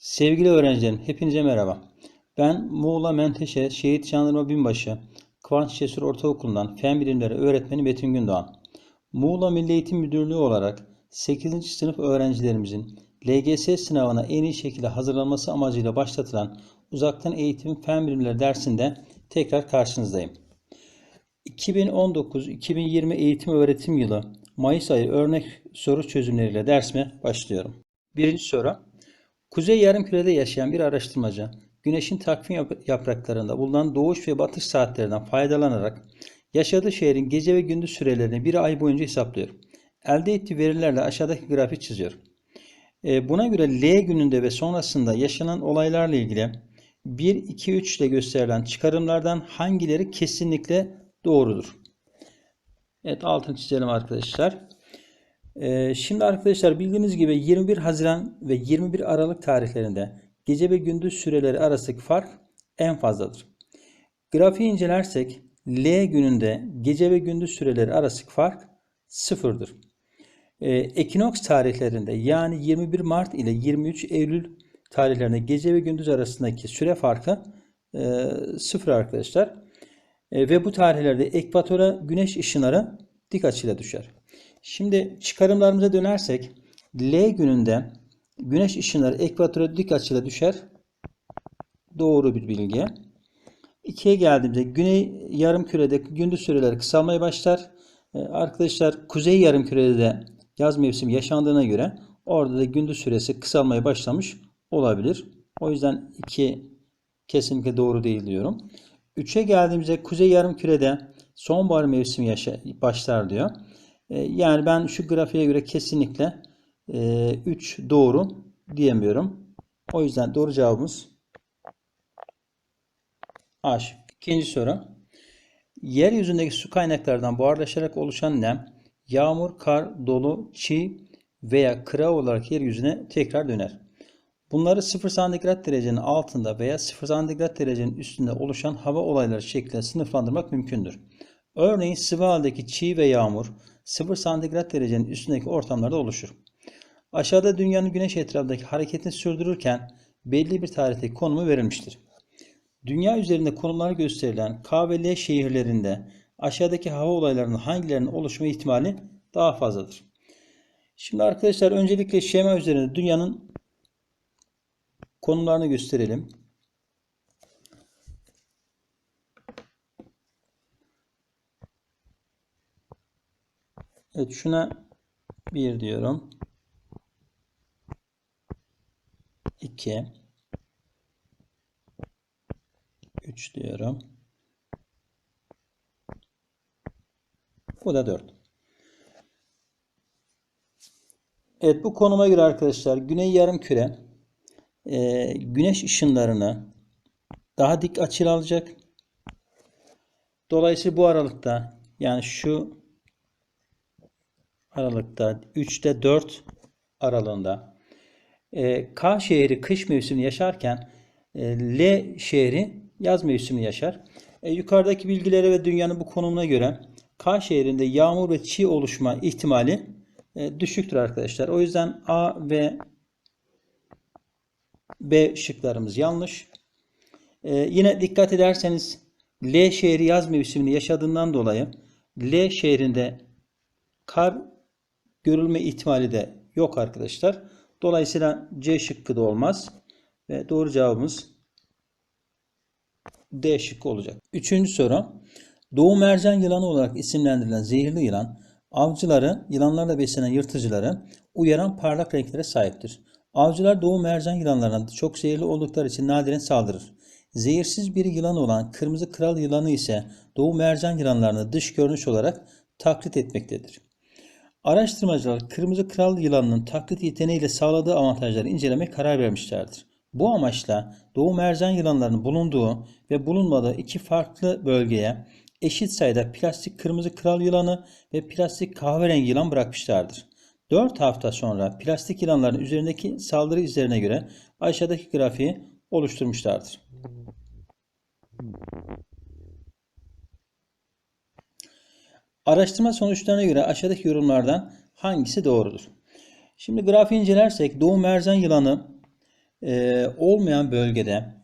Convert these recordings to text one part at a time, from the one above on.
Sevgili öğrencilerim, hepinize merhaba. Ben Muğla Menteşe Şehit Jandarma Binbaşı Kıvanç Cesur Ortaokulu'ndan Fen Bilimleri Öğretmeni Metin Gündoğan. Muğla Milli Eğitim Müdürlüğü olarak 8. sınıf öğrencilerimizin LGS sınavına en iyi şekilde hazırlanması amacıyla başlatılan uzaktan eğitim fen bilimleri dersinde tekrar karşınızdayım. 2019-2020 eğitim öğretim yılı Mayıs ayı örnek soru çözümleriyle dersime başlıyorum. Birinci soru. Kuzey yarımkürede yaşayan bir araştırmacı, güneşin takvim yap- yapraklarında bulunan doğuş ve batış saatlerinden faydalanarak yaşadığı şehrin gece ve gündüz sürelerini bir ay boyunca hesaplıyor. Elde ettiği verilerle aşağıdaki grafiği çiziyor. E, Buna göre L gününde ve sonrasında yaşanan olaylarla ilgili 1, 2, 3 ile gösterilen çıkarımlardan hangileri kesinlikle doğrudur? Evet altını çizelim arkadaşlar. Ee, şimdi arkadaşlar bildiğiniz gibi 21 Haziran ve 21 Aralık tarihlerinde gece ve gündüz süreleri arasındaki fark en fazladır. Grafiği incelersek L gününde gece ve gündüz süreleri arasındaki fark sıfırdır. Ee, ekinoks tarihlerinde yani 21 Mart ile 23 Eylül tarihlerinde gece ve gündüz arasındaki süre farkı e, sıfır arkadaşlar. E, ve bu tarihlerde ekvatora güneş ışınları dik açıyla düşer. Şimdi çıkarımlarımıza dönersek L gününde güneş ışınları ekvatora dik açıyla düşer. Doğru bir bilgi. 2'ye geldiğimizde güney yarımkürede gündüz süreleri kısalmaya başlar. Ee, arkadaşlar kuzey yarımkürede de yaz mevsimi yaşandığına göre orada da gündüz süresi kısalmaya başlamış olabilir. O yüzden 2 kesinlikle doğru değil diyorum. 3'e geldiğimizde kuzey yarımkürede sonbahar mevsimi başlar diyor. Ee, Yani ben şu grafiğe göre kesinlikle 3 doğru diyemiyorum. O yüzden doğru cevabımız A. İkinci soru. Yeryüzündeki su kaynaklarından buharlaşarak oluşan nem, yağmur, kar, dolu, çiğ veya kıra olarak yeryüzüne tekrar döner. Bunları 0 santigrat derecenin altında veya 0 santigrat derecenin üstünde oluşan hava olayları şeklinde sınıflandırmak mümkündür. Örneğin sıvı haldeki çiğ ve yağmur 0 santigrat derecenin üstündeki ortamlarda oluşur. Aşağıda dünyanın güneş etrafındaki hareketini sürdürürken belli bir tarihteki konumu verilmiştir. Dünya üzerinde konumları gösterilen K ve L şehirlerinde aşağıdaki hava olaylarının hangilerinin oluşma ihtimali daha fazladır. Şimdi arkadaşlar öncelikle şema üzerinde dünyanın konumlarını gösterelim. Evet şuna 1 diyorum. 2 3 diyorum. Bu da 4. Evet bu konuma göre arkadaşlar Güney Yarımküre e, güneş ışınlarını daha dik açıyla alacak. Dolayısıyla bu aralıkta yani şu aralıkta 3'te 4 aralığında e, K şehri kış mevsimini yaşarken e, L şehri yaz mevsimini yaşar. E, yukarıdaki bilgilere ve dünyanın bu konumuna göre K şehrinde yağmur ve çiğ oluşma ihtimali e, düşüktür arkadaşlar. O yüzden A ve B şıklarımız yanlış. E, yine dikkat ederseniz L şehri yaz mevsimini yaşadığından dolayı L şehrinde kar görülme ihtimali de yok arkadaşlar. Dolayısıyla C şıkkı da olmaz. Ve doğru cevabımız D şıkkı olacak. Üçüncü soru. Doğu mercan yılanı olarak isimlendirilen zehirli yılan, avcıları, yılanlarla beslenen yırtıcıları uyaran parlak renklere sahiptir. Avcılar doğu mercan yılanlarına çok zehirli oldukları için nadiren saldırır. Zehirsiz bir yılan olan kırmızı kral yılanı ise doğu mercan yılanlarını dış görünüş olarak taklit etmektedir. Araştırmacılar kırmızı kral yılanının taklit yeteneğiyle sağladığı avantajları incelemeye karar vermişlerdir. Bu amaçla doğu mercan yılanlarının bulunduğu ve bulunmadığı iki farklı bölgeye eşit sayıda plastik kırmızı kral yılanı ve plastik kahverengi yılan bırakmışlardır. 4 hafta sonra plastik yılanların üzerindeki saldırı izlerine göre aşağıdaki grafiği oluşturmuşlardır. Araştırma sonuçlarına göre aşağıdaki yorumlardan hangisi doğrudur? Şimdi grafiği incelersek doğu mercan yılanı e, olmayan bölgede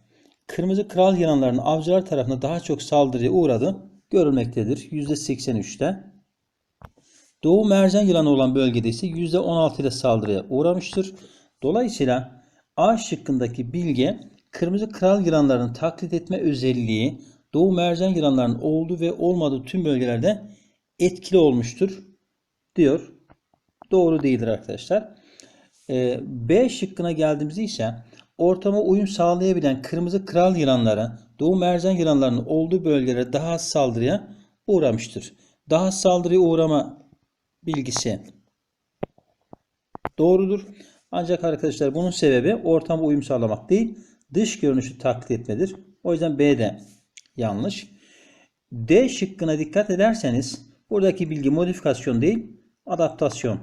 kırmızı kral yılanlarının avcılar tarafından daha çok saldırıya uğradığı görülmektedir. %83'te. Doğu mercan yılanı olan bölgede ise %16 ile saldırıya uğramıştır. Dolayısıyla A şıkkındaki bilgi kırmızı kral yılanlarının taklit etme özelliği Doğu mercan yılanlarının olduğu ve olmadığı tüm bölgelerde etkili olmuştur diyor. Doğru değildir arkadaşlar. Ee, B şıkkına geldiğimizde ise ortama uyum sağlayabilen kırmızı kral yılanları Doğu mercan yılanlarının olduğu bölgelere daha az saldırıya uğramıştır. Daha saldırıya uğrama bilgisi doğrudur. Ancak arkadaşlar bunun sebebi ortama uyum sağlamak değil, dış görünüşü taklit etmedir. O yüzden B de yanlış. D şıkkına dikkat ederseniz buradaki bilgi modifikasyon değil, adaptasyon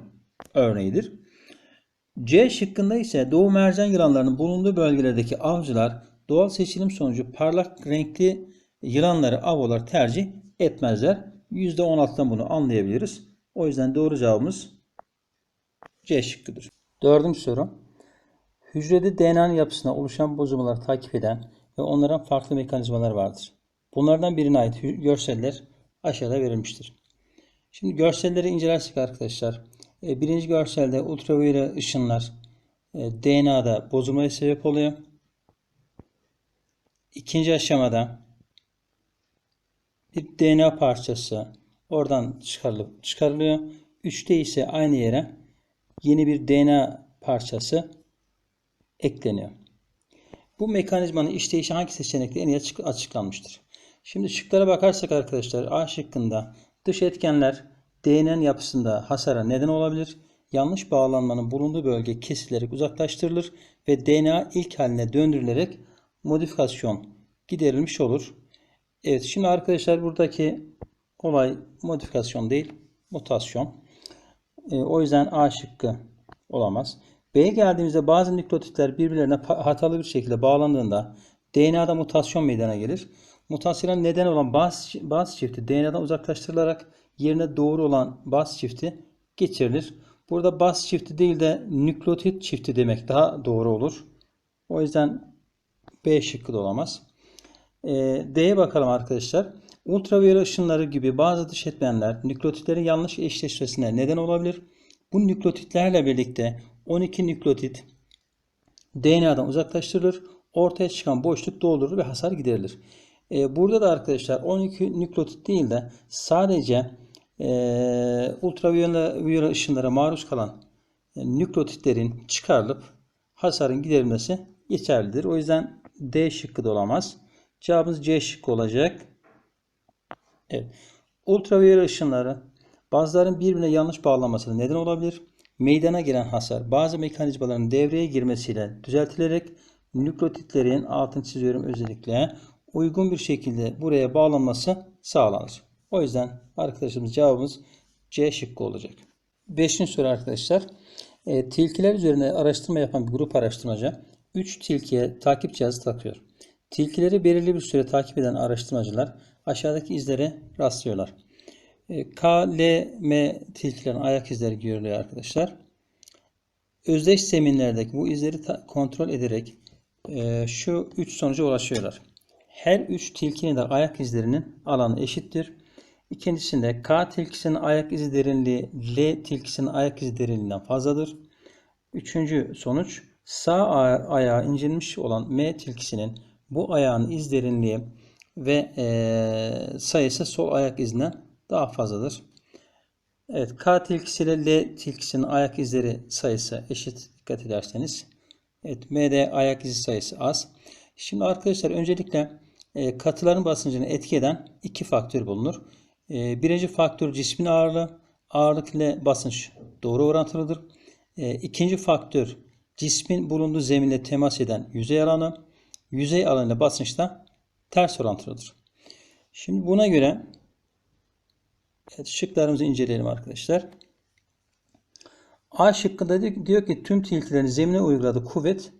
örneğidir. C şıkkında ise doğu mercan yılanlarının bulunduğu bölgelerdeki avcılar doğal seçilim sonucu parlak renkli yılanları av olarak tercih etmezler. %16'dan bunu anlayabiliriz. O yüzden doğru cevabımız C şıkkıdır. Dördüncü soru. Hücrede DNA'nın yapısına oluşan bozulmaları takip eden ve onların farklı mekanizmalar vardır. Bunlardan birine ait görseller aşağıda verilmiştir. Şimdi görselleri incelersek arkadaşlar, e, birinci görselde ultraviyole ışınlar e, DNA'da bozulmaya sebep oluyor. İkinci aşamada bir DNA parçası oradan çıkarılıp çıkarılıyor. Üçte ise aynı yere yeni bir DNA parçası ekleniyor. Bu mekanizmanın işleyişi hangi seçenekte en iyi açık- açıklanmıştır? Şimdi şıklara bakarsak arkadaşlar A şıkkında dış etkenler DNA'nın yapısında hasara neden olabilir. Yanlış bağlanmanın bulunduğu bölge kesilerek uzaklaştırılır ve DNA ilk haline döndürülerek modifikasyon giderilmiş olur. Evet şimdi arkadaşlar buradaki olay modifikasyon değil mutasyon. E, o yüzden A şıkkı olamaz. B'ye geldiğimizde bazı nükleotitler birbirlerine hatalı bir şekilde bağlandığında DNA'da mutasyon meydana gelir. Mutasyona neden olan baz, baz çifti DNA'dan uzaklaştırılarak yerine doğru olan baz çifti geçirilir. Burada baz çifti değil de nükleotit çifti demek daha doğru olur. O yüzden B şıkkı da olamaz. E, D'ye bakalım arkadaşlar. Ultraviyole ışınları gibi bazı dış etmenler nükleotitlerin yanlış eşleşmesine neden olabilir. Bu nükleotitlerle birlikte 12 nükleotit DNA'dan uzaklaştırılır. Ortaya çıkan boşluk doldurulur ve hasar giderilir. E, burada da arkadaşlar 12 nükleotit değil de sadece e, ultraviyole ışınlara maruz kalan e, nükleotitlerin çıkarılıp hasarın giderilmesi yeterlidir. O yüzden D şıkkı da olamaz. Cevabımız C şıkkı olacak. Evet. Ultraviyole ışınları bazıların birbirine yanlış bağlanmasına neden olabilir. Meydana gelen hasar bazı mekanizmaların devreye girmesiyle düzeltilerek nükleotitlerin altını çiziyorum özellikle uygun bir şekilde buraya bağlanması sağlanır. O yüzden arkadaşımız cevabımız C şıkkı olacak. Beşinci soru arkadaşlar. E, tilkiler üzerine araştırma yapan bir grup araştırmacı 3 tilkiye takip cihazı takıyor. Tilkileri belirli bir süre takip eden araştırmacılar aşağıdaki izlere rastlıyorlar. E, K, L, M tilkilerin ayak izleri görülüyor arkadaşlar. Özdeş zeminlerdeki bu izleri kontrol ederek e, şu üç sonuca ulaşıyorlar. Her üç tilkinin de ayak izlerinin alanı eşittir. İkincisinde K tilkisinin ayak izi derinliği L tilkisinin ayak izi derinliğinden fazladır. Üçüncü sonuç sağ aya- ayağı incinmiş olan M tilkisinin bu ayağın iz derinliği ve eee, sayısı sol ayak izinden daha fazladır. Evet K tilkisi ile L tilkisinin ayak izleri sayısı eşit dikkat ederseniz. Evet M'de ayak izi sayısı az. Şimdi arkadaşlar öncelikle e, katıların basıncını etki eden iki faktör bulunur. E, birinci faktör cismin ağırlığı. Ağırlık ile basınç doğru orantılıdır. E, ikinci faktör cismin bulunduğu zeminle temas eden yüzey alanı. Yüzey alanı ile basınç da ters orantılıdır. Şimdi buna göre evet, şıklarımızı inceleyelim arkadaşlar. A şıkkında di- diyor ki tüm tilkilerin zemine uyguladığı kuvvet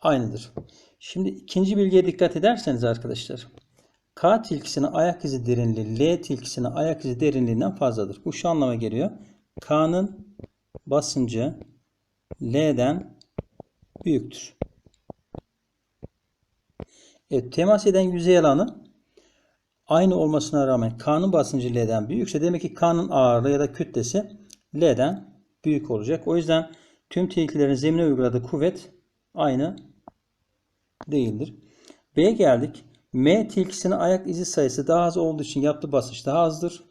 aynıdır. Şimdi ikinci bilgiye dikkat ederseniz arkadaşlar. K tilkisinin ayak izi derinliği L tilkisinin ayak izi derinliğinden fazladır. Bu şu anlama geliyor. K'nın basıncı L'den büyüktür. Evet, temas eden yüzey alanı aynı olmasına rağmen K'nın basıncı L'den büyükse demek ki K'nın ağırlığı ya da kütlesi L'den büyük olacak. O yüzden tüm tilkilerin zemine uyguladığı kuvvet aynı değildir. B'ye geldik. M tilkisinin ayak izi sayısı daha az olduğu için yaptığı basınç daha azdır.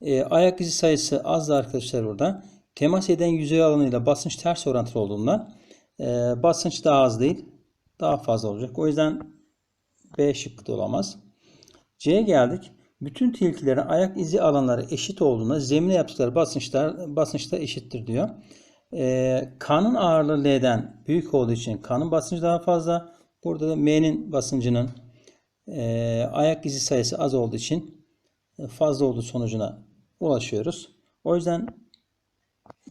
E, ayak izi sayısı azdı arkadaşlar burada. Temas eden yüzey alanıyla basınç ters orantılı olduğundan e, basınç daha az değil. Daha fazla olacak. O yüzden B şıkkı da olamaz. C'ye geldik. Bütün tilkilerin ayak izi alanları eşit olduğunda zemine yaptıkları basınçlar basınçta eşittir diyor. E, K'nın ağırlığı L'den büyük olduğu için K'nın basıncı daha fazla. Burada da M'nin basıncının e, ayak izi sayısı az olduğu için fazla olduğu sonucuna ulaşıyoruz. O yüzden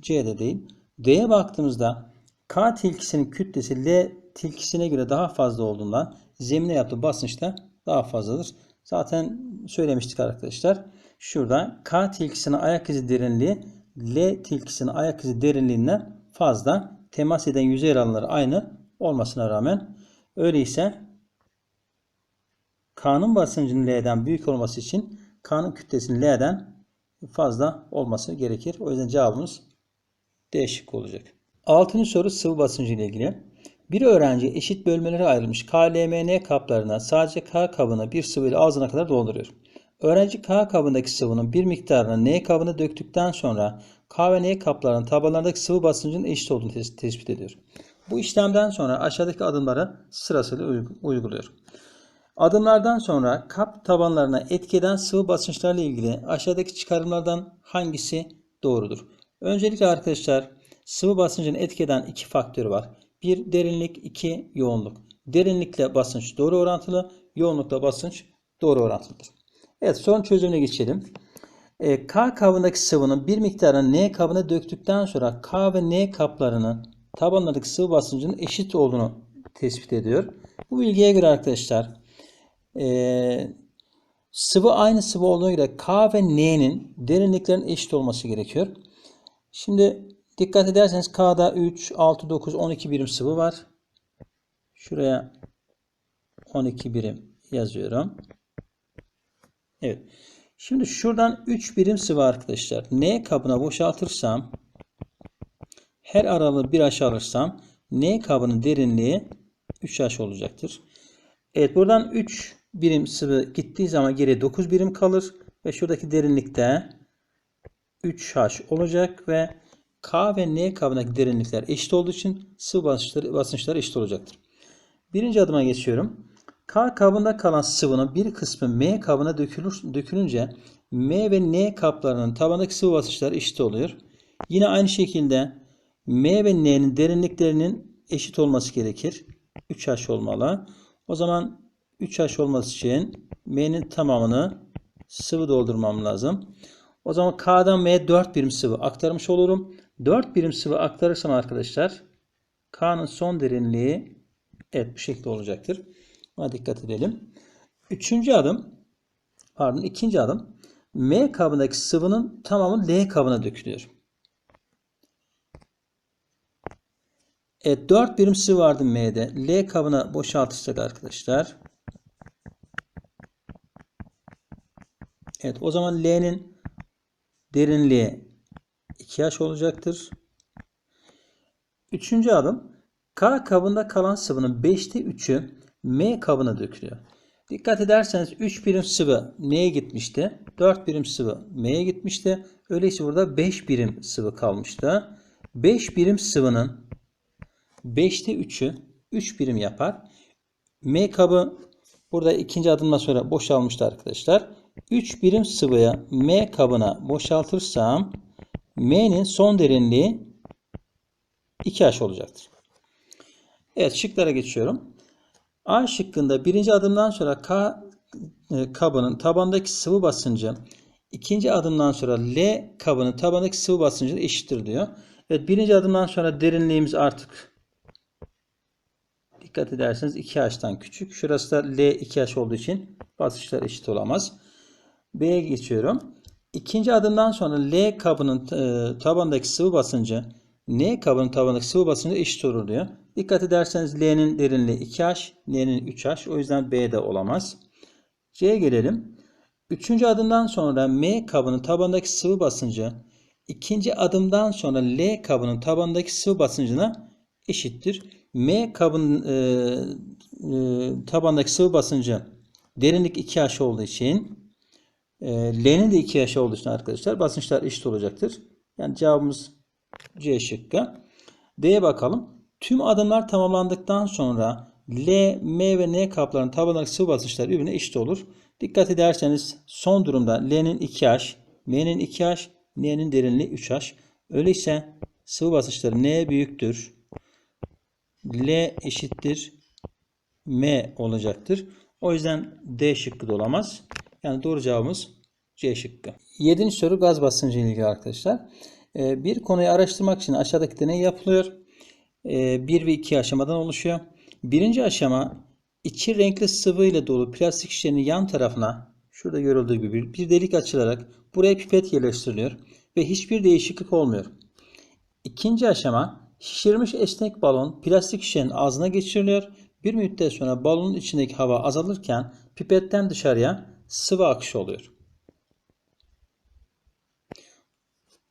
C'de değil. D'ye baktığımızda K tilkisinin kütlesi L tilkisine göre daha fazla olduğundan zemine yaptığı basınç da daha fazladır. Zaten söylemiştik arkadaşlar. Şurada K tilkisinin ayak izi derinliği L tilkisinin ayak izi derinliğinden fazla. Temas eden yüzey alanları aynı olmasına rağmen öyleyse K'nın basıncının L'den büyük olması için K'nın kütlesinin L'den fazla olması gerekir. O yüzden cevabımız D şıkkı olacak. Altıncı soru sıvı basıncı ile ilgili. Bir öğrenci eşit bölmelere ayrılmış KLMN kaplarına sadece K kabına bir sıvı ile ağzına kadar dolduruyor. Öğrenci K kabındaki sıvının bir miktarını N kabına döktükten sonra K ve N kaplarının tabanlarındaki sıvı basıncının eşit olduğunu tes- tespit ediyor. Bu işlemden sonra aşağıdaki adımları sırasıyla uyg- uyguluyor. Adımlardan sonra kap tabanlarına etki eden sıvı basınçlarla ilgili aşağıdaki çıkarımlardan hangisi doğrudur? Öncelikle arkadaşlar sıvı basıncını etki eden iki faktör var. Bir derinlik, iki yoğunluk. Derinlikle basınç doğru orantılı, yoğunlukla basınç doğru orantılıdır. Evet sorun çözümüne geçelim. E, K kabındaki sıvının bir miktarını N kabına döktükten sonra K ve N kaplarının tabanlarındaki sıvı basıncının eşit olduğunu tespit ediyor. Bu bilgiye göre arkadaşlar e, sıvı aynı sıvı olduğuna göre K ve N'nin derinliklerinin eşit olması gerekiyor. Şimdi dikkat ederseniz K'da 3, 6, 9, 12 birim sıvı var. Şuraya 12 birim yazıyorum. Evet. Şimdi şuradan 3 birim sıvı arkadaşlar. N kabına boşaltırsam her aralığı 1 aşağı alırsam N kabının derinliği 3H olacaktır. Evet buradan 3 birim sıvı gittiği zaman geriye 9 birim kalır. Ve şuradaki derinlikte 3H olacak ve K ve N kabındaki derinlikler eşit olduğu için sıvı basınçları, basınçları eşit olacaktır. Birinci adıma geçiyorum. K kabında kalan sıvının bir kısmı M kabına dökülür, dökülünce M ve N kaplarının tabandaki sıvı basınçları eşit oluyor. Yine aynı şekilde M ve N'nin derinliklerinin eşit olması gerekir. 3H olmalı. O zaman 3H olması için M'nin tamamını sıvı doldurmam lazım. O zaman K'dan M'ye 4 birim sıvı aktarmış olurum. 4 birim sıvı aktarırsam arkadaşlar K'nın son derinliği evet bu şekilde olacaktır. Buna dikkat edelim. Üçüncü adım pardon ikinci adım M kabındaki sıvının tamamı L kabına dökülüyor. Evet 4 birim sıvı vardı M'de. L kabına boşaltırsak arkadaşlar. Evet o zaman L'nin derinliği 2H olacaktır. Üçüncü adım K kabında kalan sıvının 5'te 3'ü M kabına dökülüyor. Dikkat ederseniz 3 birim sıvı N'ye gitmişti. 4 birim sıvı M'ye gitmişti. Öyleyse burada 5 birim sıvı kalmıştı. 5 birim sıvının 5'te 3'ü 3 birim yapar. M kabı burada ikinci adımdan sonra boşalmıştı arkadaşlar. 3 birim sıvıya M kabına boşaltırsam M'nin son derinliği 2H olacaktır. Evet şıklara geçiyorum. A şıkkında birinci adımdan sonra K e, kabının tabandaki sıvı basıncı ikinci adımdan sonra L kabının tabandaki sıvı basıncı eşittir diyor. Evet birinci adımdan sonra derinliğimiz artık dikkat ederseniz 2H'tan küçük. Şurası da L 2H olduğu için basınçlar eşit olamaz. B'ye geçiyorum. İkinci adımdan sonra L kabının e, tabandaki sıvı basıncı N kabının tabanındaki sıvı basıncı eşit olur diyor. Dikkat ederseniz L'nin derinliği 2H, N'nin 3H. O yüzden B de olamaz. C'ye gelelim. Üçüncü adımdan sonra M kabının tabanındaki sıvı basıncı ikinci adımdan sonra L kabının tabanındaki sıvı basıncına eşittir. M kabının e, e, tabandaki sıvı basıncı derinlik 2H olduğu için e, L'nin de 2H olduğu için arkadaşlar basınçlar eşit olacaktır. Yani cevabımız C şıkkı. D'ye bakalım. Tüm adımlar tamamlandıktan sonra L, M ve N kaplarının tabandaki sıvı basınçları birbirine eşit olur. Dikkat ederseniz son durumda L'nin 2H, M'nin 2H, N'nin derinliği 3H. Öyleyse sıvı basınçları N büyüktür. L eşittir M olacaktır. O yüzden D şıkkı da olamaz. Yani doğru cevabımız C şıkkı. Yedinci soru gaz basıncı ile ilgili arkadaşlar. Ee, Bir konuyu araştırmak için aşağıdaki deney yapılıyor. Ee, Bir ve iki aşamadan oluşuyor. Birinci aşama içi renkli sıvı ile dolu plastik şişenin yan tarafına şurada görüldüğü gibi bir delik açılarak buraya pipet yerleştiriliyor ve hiçbir değişiklik olmuyor. İkinci aşama şişirilmiş esnek balon plastik şişenin ağzına geçiriliyor. Bir müddet sonra balonun içindeki hava azalırken pipetten dışarıya sıvı akışı oluyor.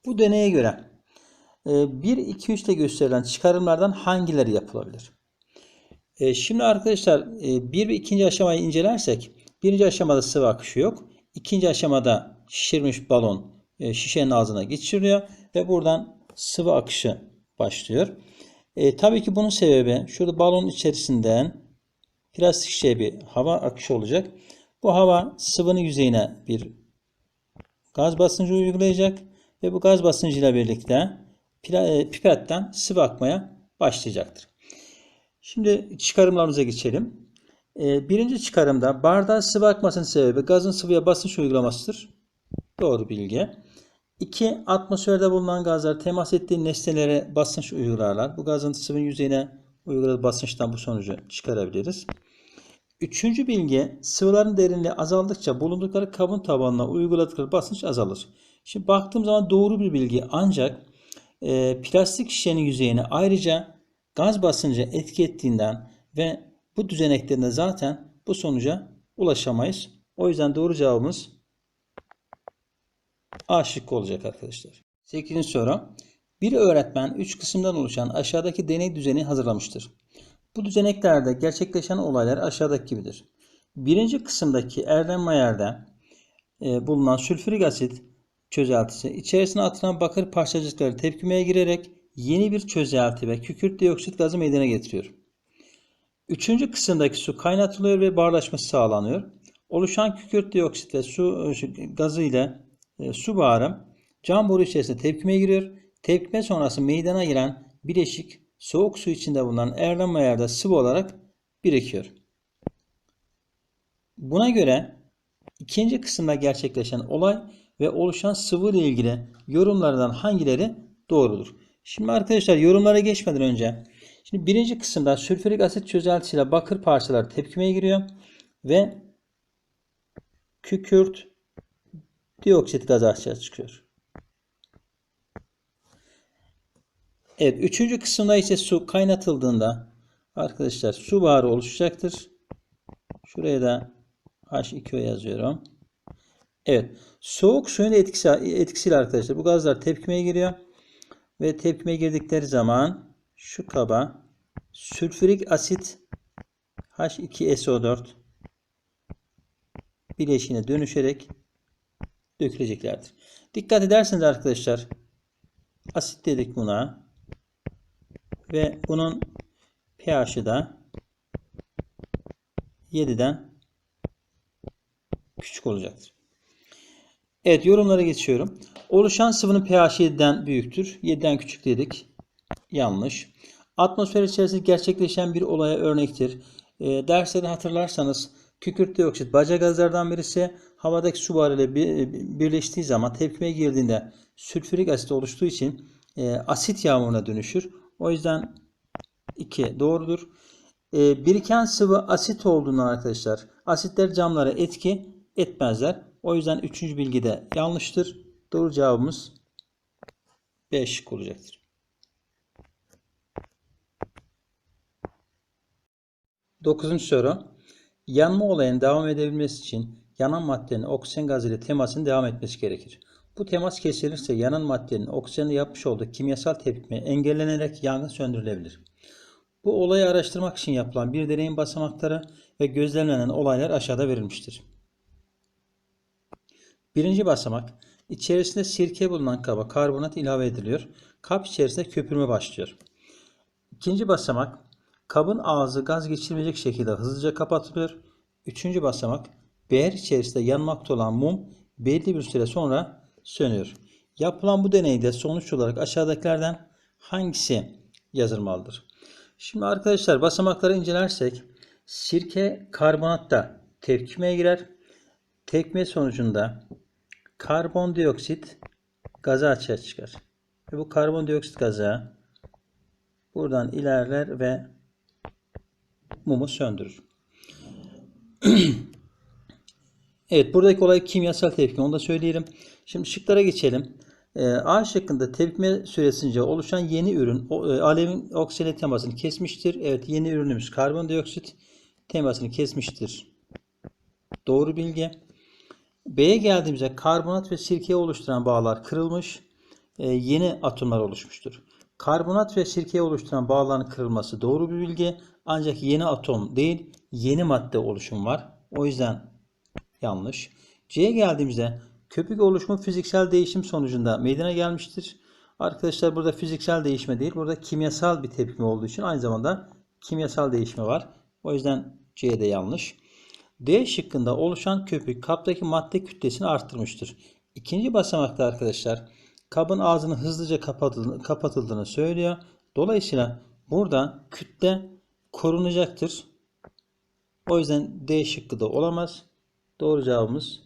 Bu deneye göre 1, 2, 3 ile gösterilen çıkarımlardan hangileri yapılabilir? E, Şimdi arkadaşlar 1 ve 2. aşamayı incelersek birinci aşamada sıvı akışı yok. İkinci aşamada şişirmiş balon e, şişenin ağzına geçiriliyor ve buradan sıvı akışı başlıyor. E, tabii ki bunun sebebi şurada balonun içerisinden plastik şişeye bir hava akışı olacak. Bu hava sıvının yüzeyine bir gaz basıncı uygulayacak ve bu gaz basıncıyla birlikte pla- pipetten sıvı akmaya başlayacaktır. Şimdi çıkarımlarımıza geçelim. Ee, birinci çıkarımda bardağa sıvı akmasının sebebi gazın sıvıya basınç uygulamasıdır. Doğru bilgi. 2. Atmosferde bulunan gazlar temas ettiği nesnelere basınç uygularlar. Bu gazın sıvı yüzeyine uyguladığı basınçtan bu sonucu çıkarabiliriz. Üçüncü bilgi sıvıların derinliği azaldıkça bulundukları kabın tabanına uyguladıkları basınç azalır. Şimdi baktığım zaman doğru bir bilgi ancak e, plastik şişenin yüzeyine ayrıca gaz basıncı etki ettiğinden ve bu düzeneklerinde zaten bu sonuca ulaşamayız. O yüzden doğru cevabımız A şıkkı olacak arkadaşlar. 8. soru. Bir öğretmen 3 kısımdan oluşan aşağıdaki deney düzeni hazırlamıştır. Bu düzeneklerde gerçekleşen olaylar aşağıdaki gibidir. Birinci kısımdaki Erlenmeyer'de e, bulunan sülfürik asit çözeltisi içerisine atılan bakır parçacıkları tepkimeye girerek yeni bir çözelti ve kükürt dioksit gazı meydana getiriyor. Üçüncü kısımdaki su kaynatılıyor ve buharlaşması sağlanıyor. Oluşan kükürt dioksit ve su e, gazı ile e, su buharı cam boru içerisinde tepkimeye giriyor. Tepkime sonrası meydana gelen bileşik soğuk su içinde bulunan Erlenmeyer'de sıvı olarak birikiyor. Buna göre ikinci kısımda gerçekleşen olay ve oluşan sıvı ile ilgili yorumlardan hangileri doğrudur? Şimdi arkadaşlar yorumlara geçmeden önce şimdi birinci kısımda sülfürik asit çözeltisiyle bakır parçaları tepkimeye giriyor ve kükürt dioksit gazı açığa çıkıyor. Evet, üçüncü kısımda ise su kaynatıldığında arkadaşlar su buharı oluşacaktır. Şuraya da H2O yazıyorum. Evet, soğuk suyun etkisi, etkisiyle arkadaşlar bu gazlar tepkimeye giriyor. Ve tepkimeye girdikleri zaman şu kaba sülfürik asit H2SO4 bileşiğine dönüşerek döküleceklerdir. Dikkat ederseniz arkadaşlar asit dedik buna ve bunun pH'i da 7'den küçük olacaktır. Evet yorumlara geçiyorum. Oluşan sıvının pH 7'den büyüktür. 7'den küçük dedik. Yanlış. Atmosfer içerisinde gerçekleşen bir olaya örnektir. E, dersleri hatırlarsanız kükürt dioksit baca gazlardan birisi havadaki su buharıyla e, birleştiği zaman tepkimeye girdiğinde sülfürik asit oluştuğu için e, asit yağmuruna dönüşür. O yüzden 2 doğrudur. E, biriken sıvı asit olduğundan arkadaşlar asitler camlara etki etmezler. O yüzden 3. bilgi de yanlıştır. Doğru cevabımız 5 olacaktır. Dokuzuncu soru. Yanma olayının devam edebilmesi için yanan maddenin oksijen gazı ile temasının devam etmesi gerekir. Bu temas kesilirse yanan maddenin oksijenle yapmış olduğu kimyasal tepkime engellenerek yangın söndürülebilir. Bu olayı araştırmak için yapılan bir deneyin basamakları ve gözlemlenen olaylar aşağıda verilmiştir. Birinci basamak, içerisinde sirke bulunan kaba karbonat ilave ediliyor. Kap içerisinde köpürme başlıyor. İkinci basamak, kabın ağzı gaz geçirmeyecek şekilde hızlıca kapatılıyor. Üçüncü basamak, beher içerisinde yanmakta olan mum belli bir süre sonra sönüyor. Yapılan bu deneyde sonuç olarak aşağıdakilerden hangisi yazılmalıdır? Şimdi arkadaşlar basamakları incelersek sirke karbonatta tepkimeye girer. Tepkime sonucunda karbondioksit gazı açığa çıkar. Ve bu karbondioksit gazı buradan ilerler ve mumu söndürür. evet buradaki olay kimyasal tepkime onu da söyleyelim. Şimdi şıklara geçelim. Ee, A şıkkında tepkime süresince oluşan yeni ürün e, alevin oksijen temasını kesmiştir. Evet yeni ürünümüz karbondioksit temasını kesmiştir. Doğru bilgi. B'ye geldiğimizde karbonat ve sirkeyi oluşturan bağlar kırılmış. e, yeni atomlar oluşmuştur. Karbonat ve sirkeyi oluşturan bağların kırılması doğru bir bilgi. Ancak yeni atom değil, yeni madde oluşum var. O yüzden yanlış. C'ye geldiğimizde köpük oluşumu fiziksel değişim sonucunda meydana gelmiştir. Arkadaşlar burada fiziksel değişme değil, burada kimyasal bir tepkime olduğu için aynı zamanda kimyasal değişme var. O yüzden C'de yanlış. D şıkkında oluşan köpük kaptaki madde kütlesini arttırmıştır. İkinci basamakta arkadaşlar kabın ağzını hızlıca kapatıldığını, kapatıldığını söylüyor. Dolayısıyla burada kütle korunacaktır. O yüzden D şıkkı da olamaz. Doğru cevabımız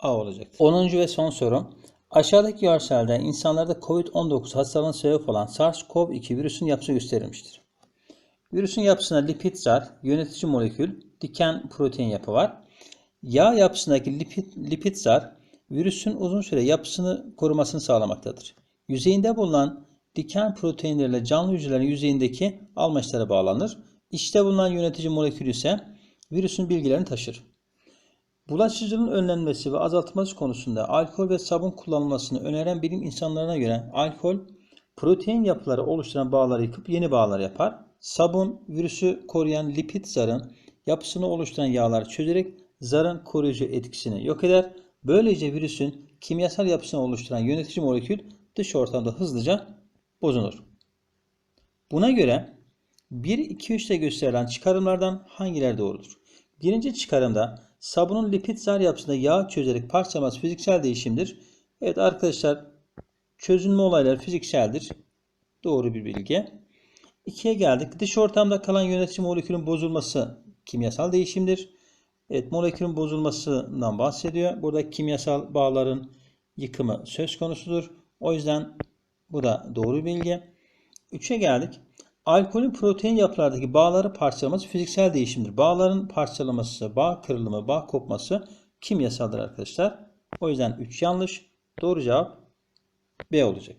A olacak. 10. ve son soru. Aşağıdaki görselde insanlarda COVID-19 hastalığına sebep olan SARS-CoV-2 virüsün yapısı gösterilmiştir. Virüsün yapısında lipid zar, yönetici molekül, diken protein yapı var. Yağ yapısındaki lipid, lipid zar virüsün uzun süre yapısını korumasını sağlamaktadır. Yüzeyinde bulunan diken proteinlerle canlı hücrelerin yüzeyindeki almaçlara bağlanır. İçte bulunan yönetici molekül ise virüsün bilgilerini taşır. Bulaşıcılığın önlenmesi ve azaltılması konusunda alkol ve sabun kullanılmasını öneren bilim insanlarına göre alkol protein yapıları oluşturan bağları yıkıp yeni bağlar yapar. Sabun virüsü koruyan lipid zarın yapısını oluşturan yağları çözerek zarın koruyucu etkisini yok eder. Böylece virüsün kimyasal yapısını oluşturan yönetici molekül dış ortamda hızlıca bozulur. Buna göre 1, 2, 3'te gösterilen çıkarımlardan hangileri doğrudur? Birinci çıkarımda sabunun lipid zar yapısında yağ çözerek parçalaması fiziksel değişimdir. Evet arkadaşlar çözünme olayları fizikseldir. Doğru bir bilgi. İkiye geldik. Dış ortamda kalan yönetici molekülün bozulması kimyasal değişimdir. Evet molekülün bozulmasından bahsediyor. Burada kimyasal bağların yıkımı söz konusudur. O yüzden bu da doğru bilgi. Üçe geldik. Alkolün protein yapılardaki bağları parçalaması fiziksel değişimdir. Bağların parçalaması, bağ kırılımı, bağ kopması kimyasaldır arkadaşlar. O yüzden 3 yanlış. Doğru cevap B olacak.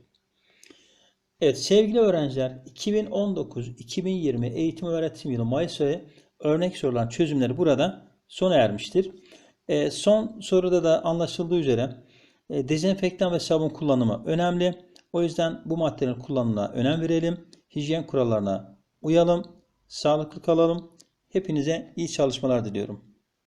Evet sevgili öğrenciler 2019-2020 eğitim öğretim yılı Mayıs ayı örnek sorulan çözümleri burada sona ermiştir. E, son soruda da anlaşıldığı üzere e, dezenfektan ve sabun kullanımı önemli. O yüzden bu maddelerin kullanımına önem verelim. Hijyen kurallarına uyalım. Sağlıklı kalalım. Hepinize iyi çalışmalar diliyorum.